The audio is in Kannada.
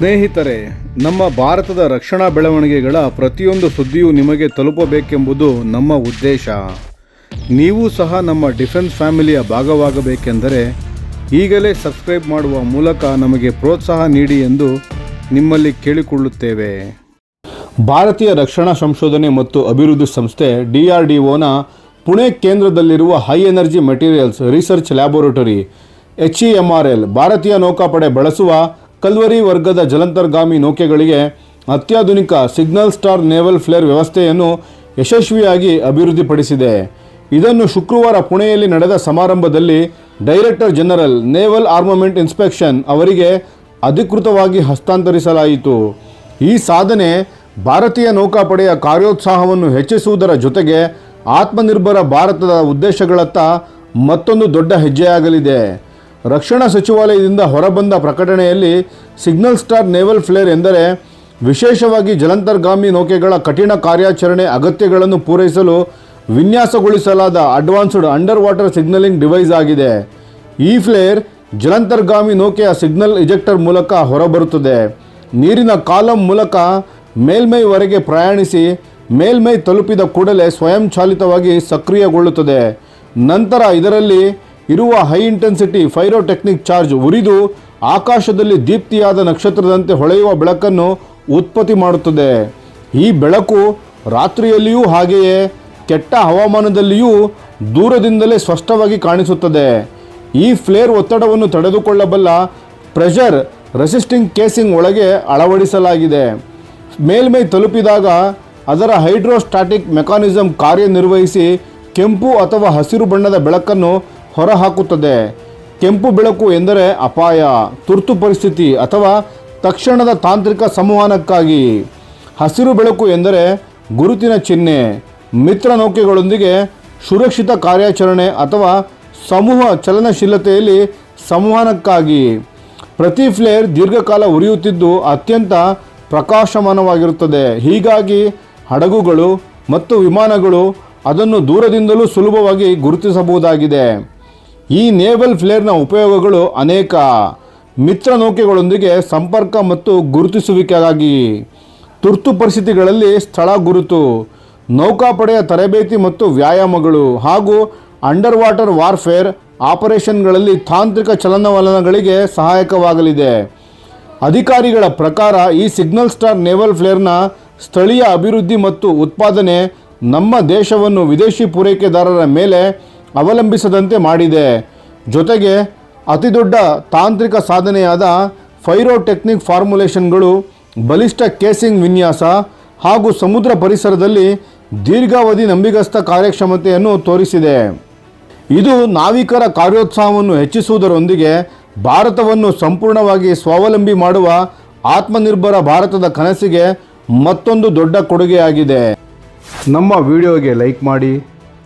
ಸ್ನೇಹಿತರೆ, ನಮ್ಮ ಭಾರತದ ರಕ್ಷಣಾ ಬೆಳವಣಿಗೆಗಳ ಪ್ರತಿಯೊಂದು ಸುದ್ದಿಯೂ ನಿಮಗೆ ತಲುಪಬೇಕೆಂಬುದು ನಮ್ಮ ಉದ್ದೇಶ. ನೀವು ಸಹ ನಮ್ಮ ಡಿಫೆನ್ಸ್ ಫ್ಯಾಮಿಲಿಯ ಭಾಗವಾಗಬೇಕೆಂದರೆ, ಈಗಲೇ ಸಬ್ಸ್ಕ್ರೈಬ್ ಮಾಡುವ ಮೂಲಕ ನಮಗೆ ಪ್ರೋತ್ಸಾಹ ನೀಡಿ ಎಂದು ನಿಮ್ಮಲ್ಲಿ ಕೇಳಿಕೊಳ್ಳುತ್ತೇವೆ. ಭಾರತೀಯ ರಕ್ಷಣಾ ಸಂಶೋಧನೆ ಮತ್ತು ಅಭಿವೃದ್ಧಿ ಸಂಸ್ಥೆ ಡಿಆರ್ಡಿಒನ ಪುಣೆ ಕೇಂದ್ರದಲ್ಲಿರುವ high energy materials research laboratory H E M R L ಭಾರತೀಯ ನೌಕಾಪಡೆ ಬಳಸುವ ಕಲ್ವರಿ ವರ್ಗದ ಜಲಂತರ್ಗಾಮಿ ನೌಕೆಗಳಿಗೆ ಅತ್ಯಾಧುನಿಕ ಸಿಗ್ನಲ್ ಸ್ಟಾರ್ ನೇವಲ್ ಫ್ಲೇರ್ ವ್ಯವಸ್ಥೆಯನ್ನು ಯಶಸ್ವಿಯಾಗಿ ಅಭಿವೃದ್ಧಿಪಡಿಸಿದೆ. ಇದನ್ನು ಶುಕ್ರವಾರ ಪುಣೆಯಲ್ಲಿ ನಡೆದ ಸಮಾರಂಭದಲ್ಲಿ director general naval armament inspection ಅವರಿಗೆ ಅಧಿಕೃತವಾಗಿ ಹಸ್ತಾಂತರಿಸಲಾಯಿತು. ಈ ಸಾಧನೆ ಭಾರತೀಯ ನೌಕಾಪಡೆಯ ಕಾರ್ಯೋತ್ಸಾಹವನ್ನು ಹೆಚ್ಚಿಸುವುದರ ಜೊತೆಗೆ ಆತ್ಮನಿರ್ಭರ ಭಾರತದ ಉದ್ದೇಶಗಳತ್ತ ಮತ್ತೊಂದು ದೊಡ್ಡ ಹೆಜ್ಜೆಯಾಗಲಿದೆ. ರಕ್ಷಣಾ ಸಚಿವಾಲಯದಿಂದ ಹೊರಬಂದ ಪ್ರಕಟಣೆಯಲ್ಲಿ ಸಿಗ್ನಲ್ ಸ್ಟಾರ್ ನೇವಲ್ ಫ್ಲೇರ್ ಎಂದರೆ ವಿಶೇಷವಾಗಿ ಜಲಂತರ್ಗಾಮಿ ನೌಕೆಗಳ ಕಠಿಣ ಕಾರ್ಯಾಚರಣೆ ಅಗತ್ಯಗಳನ್ನು ಪೂರೈಸಲು ವಿನ್ಯಾಸಗೊಳಿಸಲಾದ advanced under water signalling device ಆಗಿದೆ. ಈ ಫ್ಲೇರ್ ಜಲಂತರ್ಗಾಮಿ ನೌಕೆಯ ಸಿಗ್ನಲ್ ಇಜೆಕ್ಟರ್ ಮೂಲಕ ಹೊರಬರುತ್ತದೆ. ನೀರಿನ ಕಾಲಂ ಮೂಲಕ ಮೇಲ್ಮೈವರೆಗೆ ಪ್ರಯಾಣಿಸಿ ಮೇಲ್ಮೈ ತಲುಪಿದ ಕೂಡಲೇ ಸ್ವಯಂಚಾಲಿತವಾಗಿ ಸಕ್ರಿಯಗೊಳ್ಳುತ್ತದೆ. ನಂತರ ಇದರಲ್ಲಿ ಇರುವ ಹೈ ಇಂಟೆನ್ಸಿಟಿ ಫೈರೋಟೆಕ್ನಿಕ್ ಚಾರ್ಜ್ ಉರಿದು ಆಕಾಶದಲ್ಲಿ ದೀಪ್ತಿಯಾದ ನಕ್ಷತ್ರದಂತೆ ಹೊಳೆಯುವ ಬೆಳಕನ್ನು ಉತ್ಪತ್ತಿ ಮಾಡುತ್ತದೆ. ಈ ಬೆಳಕು ರಾತ್ರಿಯಲ್ಲಿಯೂ ಹಾಗೆಯೇ ಕೆಟ್ಟ ಹವಾಮಾನದಲ್ಲಿಯೂ ದೂರದಿಂದಲೇ ಸ್ಪಷ್ಟವಾಗಿ ಕಾಣಿಸುತ್ತದೆ. ಈ ಫ್ಲೇರ್ ಒತ್ತಡವನ್ನು ತಡೆದುಕೊಳ್ಳಬಲ್ಲ ಪ್ರೆಷರ್ ರೆಸಿಸ್ಟಿಂಗ್ ಕೇಸಿಂಗ್ ಒಳಗೆ ಅಳವಡಿಸಲಾಗಿದೆ. ಮೇಲ್ಮೈ ತಲುಪಿದಾಗ ಅದರ ಹೈಡ್ರೋಸ್ಟಾಟಿಕ್ ಮೆಕಾನಿಸಮ್ ಕಾರ್ಯನಿರ್ವಹಿಸಿ ಕೆಂಪು ಅಥವಾ ಹಸಿರು ಬಣ್ಣದ ಬೆಳಕನ್ನು ಹೊರಹಾಕುತ್ತದೆ. ಕೆಂಪು ಬೆಳಕು ಎಂದರೆ ಅಪಾಯ, ತುರ್ತು ಪರಿಸ್ಥಿತಿ ಅಥವಾ ತಕ್ಷಣದ ತಾಂತ್ರಿಕ ಸಂವಹನಕ್ಕಾಗಿ. ಹಸಿರು ಬೆಳಕು ಎಂದರೆ ಗುರುತಿನ ಚಿಹ್ನೆ, ಮಿತ್ರ ನೌಕೆಗಳೊಂದಿಗೆ ಸುರಕ್ಷಿತ ಕಾರ್ಯಾಚರಣೆ ಅಥವಾ ಸಮೂಹ ಚಲನಶೀಲತೆಯಲ್ಲಿ ಸಂವಹನಕ್ಕಾಗಿ. ಪ್ರತಿ ಫ್ಲೇರ್ ದೀರ್ಘಕಾಲ ಉರಿಯುತ್ತಿದ್ದು ಅತ್ಯಂತ ಪ್ರಕಾಶಮಾನವಾಗಿರುತ್ತದೆ. ಹೀಗಾಗಿ ಹಡಗುಗಳು ಮತ್ತು ವಿಮಾನಗಳು ಅದನ್ನು ದೂರದಿಂದಲೂ ಸುಲಭವಾಗಿ ಗುರುತಿಸಬಹುದಾಗಿದೆ. ಈ ನೇವಲ್ ಫ್ಲೇರ್ನ ಉಪಯೋಗಗಳು ಅನೇಕ ಮಿತ್ರ ನೌಕೆಗಳೊಂದಿಗೆ ಸಂಪರ್ಕ ಮತ್ತು ಗುರುತಿಸುವಿಕೆಗಾಗಿ ತುರ್ತು ಪರಿಸ್ಥಿತಿಗಳಲ್ಲಿ ಸ್ಥಳ ಗುರುತು, ನೌಕಾಪಡೆಯ ತರಬೇತಿ ಮತ್ತು ವ್ಯಾಯಾಮಗಳು ಹಾಗೂ ಅಂಡರ್ ವಾಟರ್ ವಾರ್ಫೇರ್ ಆಪರೇಷನ್ಗಳಲ್ಲಿ ತಾಂತ್ರಿಕ ಚಲನವಲನಗಳಿಗೆ ಸಹಾಯಕವಾಗಲಿದೆ. ಅಧಿಕಾರಿಗಳ ಪ್ರಕಾರ ಈ ಸಿಗ್ನಲ್ ಸ್ಟಾರ್ ನೇವಲ್ ಫ್ಲೇರ್ನ ಸ್ಥಳೀಯ ಅಭಿವೃದ್ಧಿ ಮತ್ತು ಉತ್ಪಾದನೆ ನಮ್ಮ ದೇಶವನ್ನು ವಿದೇಶಿ ಪೂರೈಕೆದಾರರ ಮೇಲೆ ಅವಲಂಬಿಸದಂತೆ ಮಾಡಿದೆ. ಜೊತೆಗೆ ಅತಿದೊಡ್ಡ ತಾಂತ್ರಿಕ ಸಾಧನೆಯಾದ ಫೈರೋಟೆಕ್ನಿಕ್ ಫಾರ್ಮುಲೇಷನ್ಗಳು, ಬಲಿಷ್ಠ ಕೇಸಿಂಗ್ ವಿನ್ಯಾಸ ಹಾಗೂ ಸಮುದ್ರ ಪರಿಸರದಲ್ಲಿ ದೀರ್ಘಾವಧಿ ನಂಬಿಗಸ್ತ ಕಾರ್ಯಕ್ಷಮತೆಯನ್ನು ತೋರಿಸಿದೆ. ಇದು ನಾವಿಕರ ಕಾರ್ಯೋತ್ಸಾಹವನ್ನು ಹೆಚ್ಚಿಸುವುದರೊಂದಿಗೆ ಭಾರತವನ್ನು ಸಂಪೂರ್ಣವಾಗಿ ಸ್ವಾವಲಂಬಿ ಮಾಡುವ ಆತ್ಮನಿರ್ಭರ ಭಾರತದ ಕನಸಿಗೆ ಮತ್ತೊಂದು ದೊಡ್ಡ ಕೊಡುಗೆಯಾಗಿದೆ. ನಮ್ಮ ವಿಡಿಯೋಗೆ ಲೈಕ್ ಮಾಡಿ